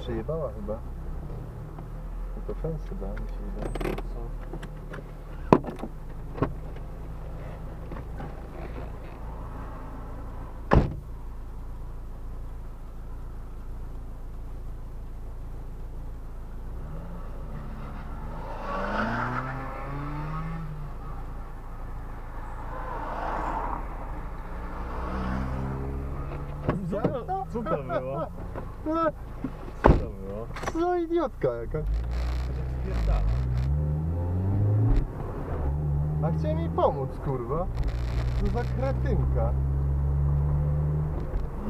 zjebała chyba. No to fens chyba, mi się wydaje. Co? Co to, co to było? Co było? Co idiotka jaka. A chciałem jej pomóc, kurwa. Co za kretynka.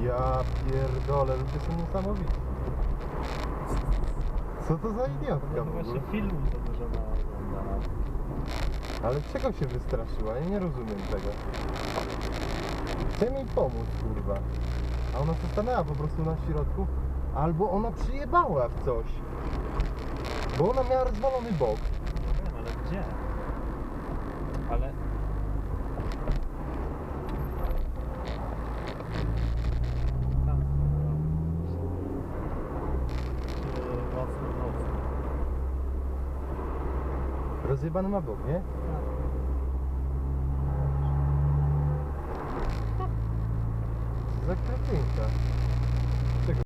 Ja pierdolę, ludzie są niesamowici. Co to za idiotka Ja w ogóle? właśnie filmu to dużo naoglądała. Ale czego się wystraszyła? Ja nie rozumiem tego. Chciałem jej pomóc, kurwa. A ona się po prostu na środku. Albo ona przyjebała w coś. Bo ona miała rozwalony bok. Nie wiem, ale gdzie? Ale... Tam. Yy, Mocno, mocno. Rozjebany ma bok, nie? Co za kretynka.